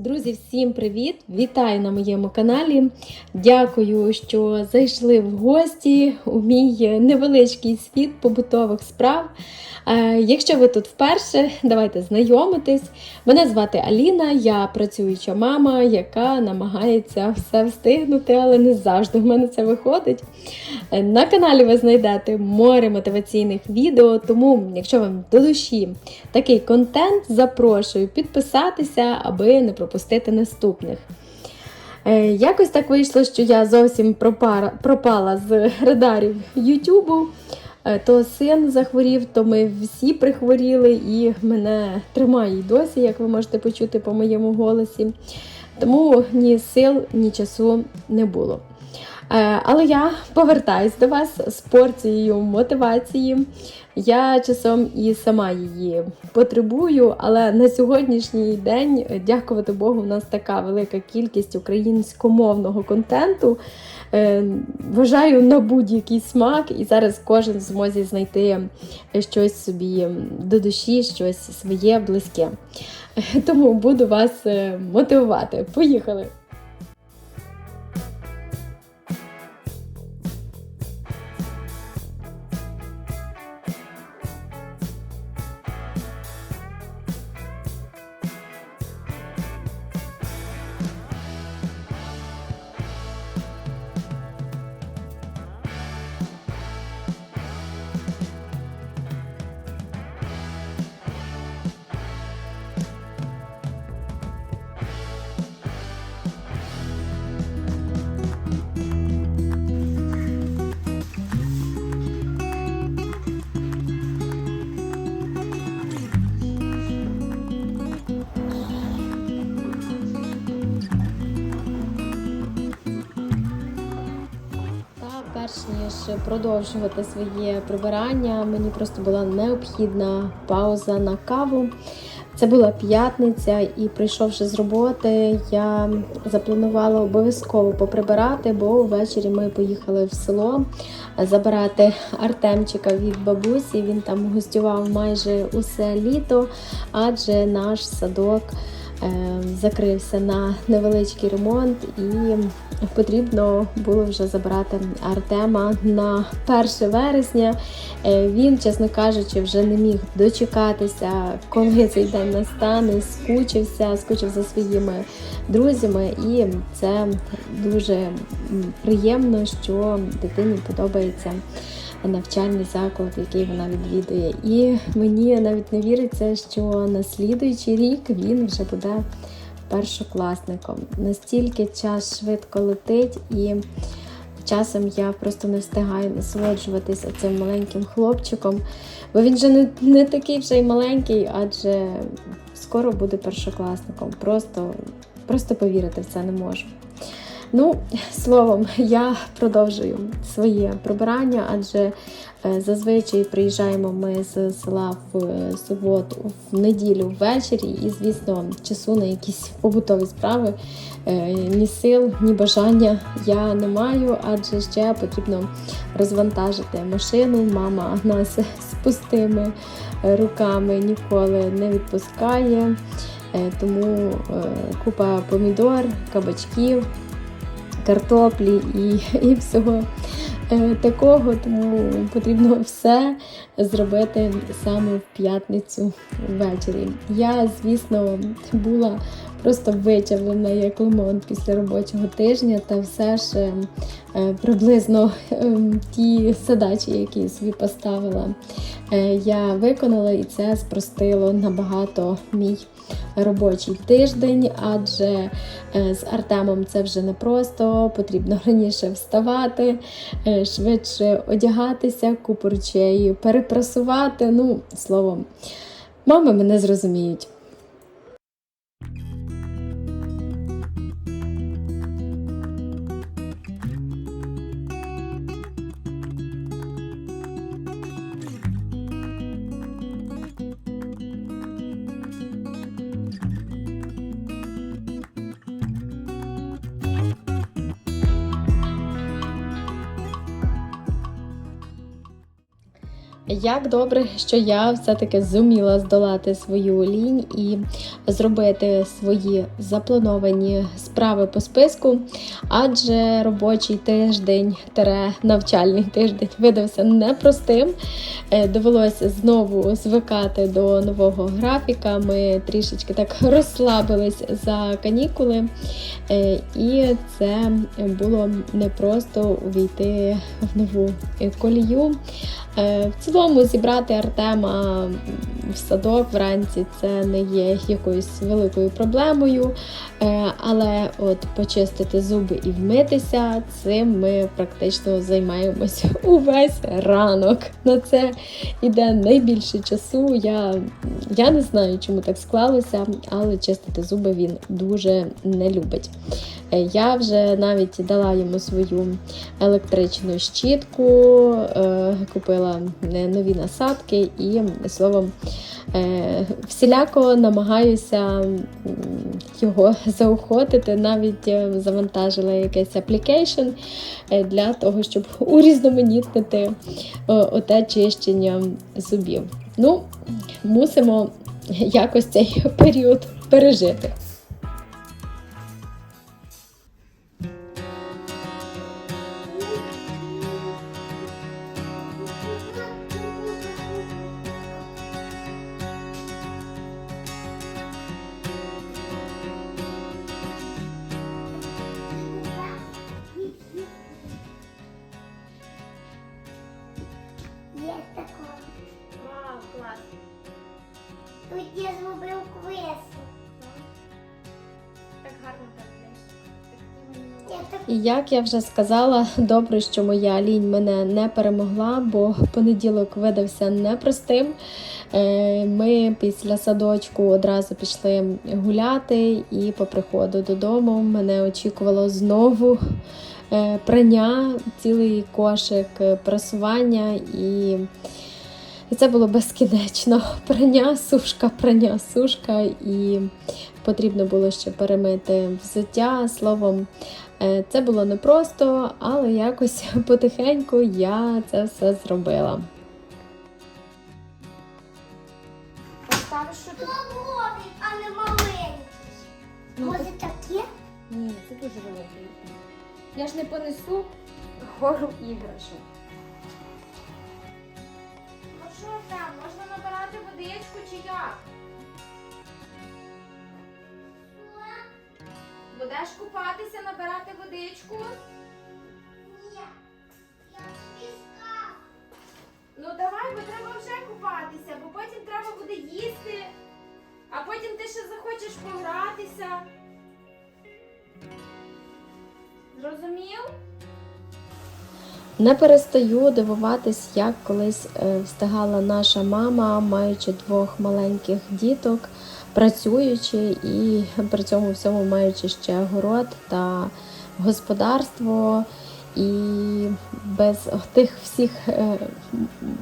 Друзі, всім привіт! Вітаю на моєму каналі. Дякую, що зайшли в гості у мій невеличкий світ побутових справ. Е, Якщо ви тут вперше, давайте знайомитись. Мене звати Аліна, я працююча мама, яка намагається все встигнути, але не завжди в мене це виходить. Е, На каналі ви знайдете море мотиваційних відео, тому, якщо вам до душі такий контент, запрошую підписатися, аби не пропустити наступних. Е, Якось так вийшло, що я зовсім пропала з радарів Ютубу. Е, То син захворів, то ми всі прихворіли, і мене тримає й досі, як ви можете почути по моєму голосі. Тому ні сил, ні часу не було. Е, Але я повертаюсь до вас з порцією мотивації. Я часом і сама її потребую, але на сьогоднішній день, е, дякувати Богу, у нас така велика кількість українськомовного контенту. Е, Вважаю на будь-який смак, і зараз кожен в змозі знайти щось собі до душі, щось своє близьке. Тому буду вас мотивувати. Поїхали! Ніж продовжувати своє прибирання, мені просто була необхідна пауза на каву. Це була п'ятниця, і прийшовши з роботи, я запланувала обов'язково поприбирати, бо ввечері ми поїхали в село забирати Артемчика від бабусі. Він там гостював майже усе літо, адже наш садок закрився на невеличкий ремонт, і потрібно було вже забирати Артема на 1 вересня. Е, Він, чесно кажучи, вже не міг дочекатися, коли цей день настане, скучився, скучив за своїми друзями, і це дуже приємно, що дитині подобається навчальний заклад, який вона відвідує. І мені навіть не віриться, що на слідуючий рік він вже буде першокласником. Настільки час швидко летить, і часом я просто не встигаю насолоджуватися цим маленьким хлопчиком, бо він же не, не такий вже й маленький, адже скоро буде першокласником. Просто, просто повірити в це не можу. Ну, словом, я продовжую своє прибирання, адже е, зазвичай приїжджаємо ми з села в е, суботу, в неділю ввечері, і, звісно, часу на якісь побутові справи е, ні сил, ні бажання я не маю, адже ще потрібно розвантажити машину. Мама нас з пустими руками ніколи не відпускає. Тому купа помідор, кабачків, картоплі і, і всього е, такого, тому потрібно все зробити саме в п'ятницю ввечері. Я, звісно, була просто вичавлена як лимон після робочого тижня, та все ж е, е, приблизно е, ті задачі, які собі поставила, е, я виконала, і це спростило набагато мій робочий тиждень, адже е, з Артемом це вже не просто, потрібно раніше вставати, швидше одягатися, купу речей перепрасувати. Ну, словом, мами мене зрозуміють. Як добре, що я все-таки зуміла здолати свою лінь і зробити свої заплановані справи по списку, адже робочий тиждень, тере навчальний тиждень видався непростим. Е, Довелося знову звикати до нового графіка. Ми трішечки так розслабились за канікули, Е, і це було непросто увійти в нову колію. Е, В цілому зібрати Артема в садок вранці це не є якоюсь великою проблемою. Е, Але от почистити зуби і вмитися, цим ми практично займаємося увесь ранок. На це йде найбільше часу. Я, я не знаю, чому так склалося, але чистити зуби він дуже не любить. Е, Я вже навіть дала йому свою електричну щітку, е, купила е, нові насадки і словом. Всіляко намагаюся його заохотити, навіть завантажила якийсь аплікейшн для того, щоб урізноманітнити оте чищення зубів. Ну, мусимо якось цей період пережити. І як я вже сказала, добре, що моя лінь мене не перемогла, бо понеділок видався непростим. Е, Ми після садочку одразу пішли гуляти, і по приходу додому мене очікувало знову е, прання, цілий кошик прасування і. І це було безкінечно. Прання, сушка, прання, сушка, і потрібно було ще перемити взуття. Словом, це було непросто, але якось потихеньку я це все зробила. Поставиш, що ти. Соломий, а не маленький. Може таке? Ні, це дуже великий. Я ж не понесу гору іграшок. Будеш купатися, набирати водичку? Ні. Я піска. Ну давай, бо треба вже купатися, бо потім треба буде їсти, а потім ти ще захочеш погратися. Зрозумів? Не перестаю дивуватись, як колись е, встигала наша мама, маючи двох маленьких діток, працюючи і при цьому всьому маючи ще город та господарство. І без тих всіх е,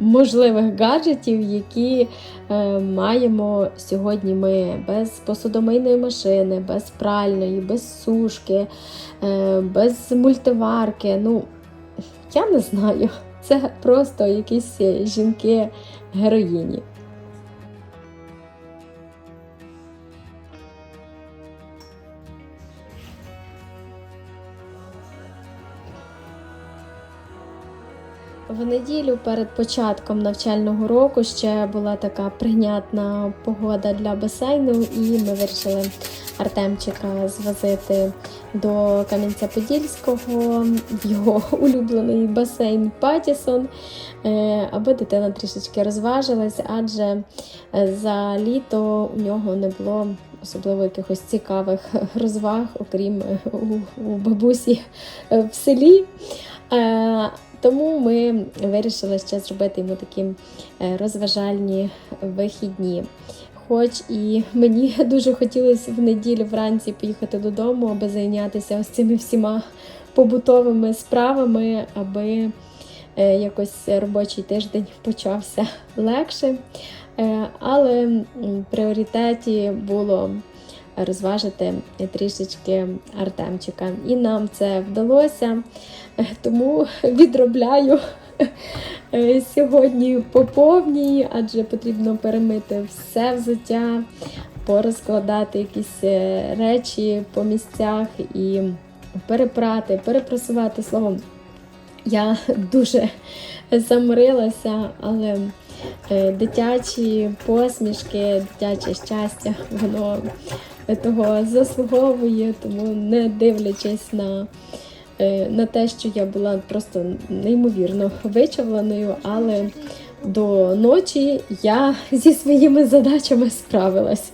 можливих гаджетів, які е, маємо сьогодні ми, без посудомийної машини, без пральної, без сушки, е, без мультиварки. Ну, я не знаю. Це просто якісь жінки В неділю перед початком навчального року ще була така прийнятна погода для басейну, і ми вирішили Артемчика звозити до Кам'янця-Подільського в його улюблений басейн Патісон, е, аби дитина трішечки розважилась, адже е, за літо у нього не було особливо якихось цікавих розваг, окрім е, у, у бабусі в селі. Тому ми вирішили ще зробити йому такі е, розважальні вихідні. Хоч і мені дуже хотілося в неділю вранці поїхати додому, аби зайнятися ось цими всіма побутовими справами, аби е, якось робочий тиждень почався легше. Е, Але в пріоритеті було розважити трішечки Артемчика. І нам це вдалося, тому відробляю сьогодні по повній, адже потрібно перемити все взуття, порозкладати якісь е, речі по місцях і перепрати, перепрасувати словом. Я дуже заморилася, але е, дитячі посмішки, дитяче щастя, воно того заслуговує, тому не дивлячись на, е, на те, що я була просто неймовірно вичавленою, але до ночі я зі своїми задачами справилась.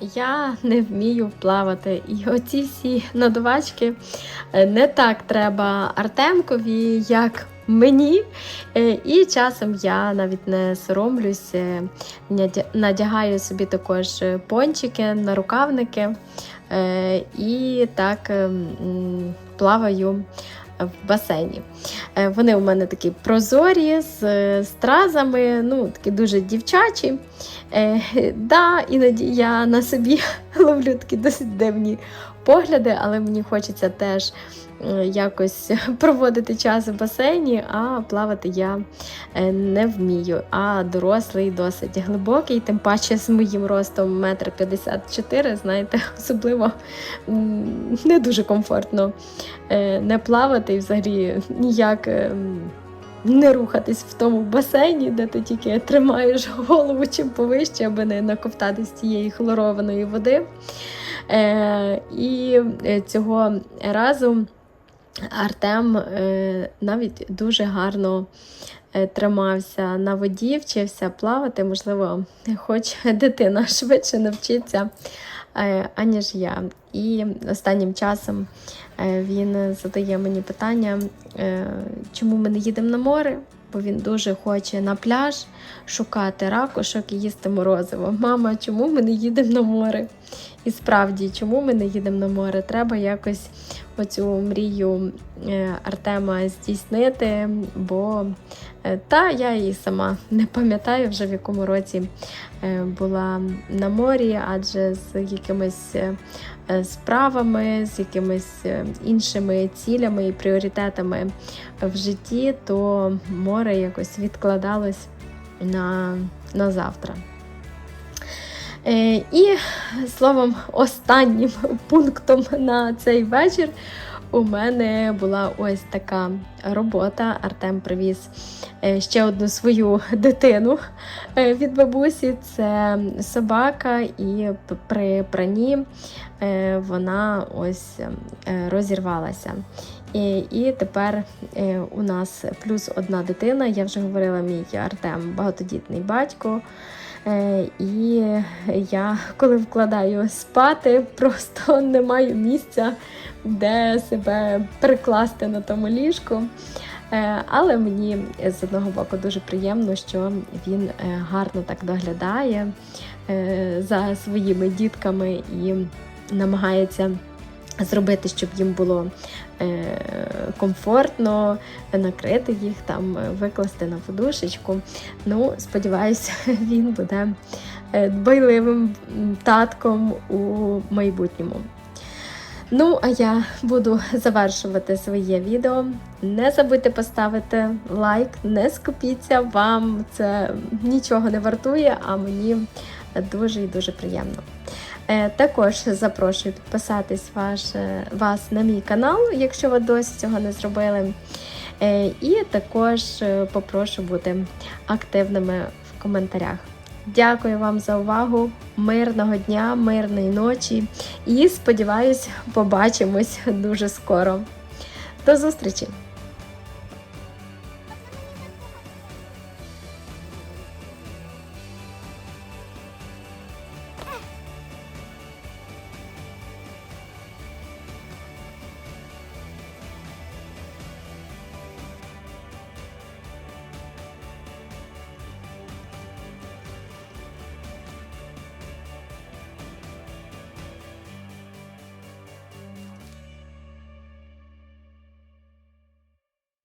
Я не вмію плавати. І оці всі надувачки е, не так треба Артемкові, як мені. Е, І часом я навіть не соромлюсь, надягаю собі також пончики, нарукавники е, і так е, плаваю в басейні. Е, Вони у мене такі прозорі з стразами, ну такі дуже дівчачі. Е, да, іноді я на собі ловлю такі досить дивні погляди, але мені хочеться теж якось проводити час в басейні, а плавати я е, не вмію. А дорослий досить глибокий, тим паче з моїм ростом 1,54 м, знаєте, особливо не дуже комфортно е, не плавати і взагалі ніяк. е, не рухатись в тому басейні, де ти тільки тримаєш голову чим повище, аби не наковтатись цієї хлорованої води. Е, і е, цього разу Артем е, навіть дуже гарно е, тримався на воді, вчився плавати. Можливо, хоч дитина швидше навчиться, е, аніж я. І останнім часом він задає мені питання, чому ми не їдемо на море, бо він дуже хоче на пляж шукати ракушок і їсти морозиво. Мама, чому ми не їдемо на море? І справді, чому ми не їдемо на море? Треба якось оцю мрію е, Артема здійснити, бо е, та я її сама не пам'ятаю вже в якому році е, була на морі, адже з якимись справами, з якимись іншими цілями і пріоритетами в житті, то море якось відкладалось на, на завтра. Е, і словом, останнім пунктом на цей вечір у мене була ось така робота. Артем привіз е, ще одну свою дитину е, від бабусі. Це собака, і при пранні е, вона ось е, розірвалася. І, і тепер у нас плюс одна дитина. Я вже говорила, мій Артем багатодітний батько. Е, І я, коли вкладаю спати, просто не маю місця, де себе прикласти на тому ліжку. Е, Але мені з одного боку дуже приємно, що він е, гарно так доглядає за своїми дітками і намагається зробити, щоб їм було е, комфортно, накрити їх, там, е, викласти на подушечку. Ну, сподіваюся, він буде е, дбайливим татком у майбутньому. Ну, а я буду завершувати своє відео. Не забудьте поставити лайк, не скупіться, вам це нічого не вартує, а мені дуже і дуже приємно. Е, Також запрошую підписатись ваш, е, вас на мій канал, якщо ви досі цього не зробили. Е, І також попрошу бути активними в коментарях. Дякую вам за увагу, мирного дня, мирної ночі і сподіваюсь, побачимось дуже скоро. До зустрічі!